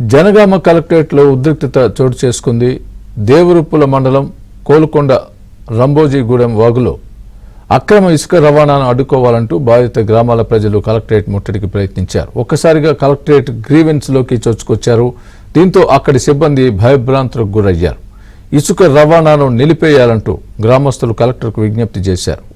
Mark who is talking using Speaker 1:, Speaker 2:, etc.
Speaker 1: జనగామ కలెక్టరేట్లో ఉద్రిక్తత చోటు చేసుకుంది. దేవరుప్పుల మండలం కోలుకొండ రంభోజీగూడెం వాగులో. అక్రమ ఇసుక రవాణాను అడ్డుకోవాలంటూ బాధిత గ్రామాల ప్రజలు కలెక్టరేట్ ముట్టడికి ప్రయత్నించారు. ఒక్కసారిగా కలెక్టరేట్ గ్రీవెన్స్లోకి చొచ్చుకొచ్చారు. దీంతో అక్కడి సిబ్బంది భయభ్రాంతులకు గురయ్యారు. ఇసుక రవాణాను నిలిపేయాలంటూ గ్రామస్తులు కలెక్టర్కు విజ్ఞప్తి చేశారు.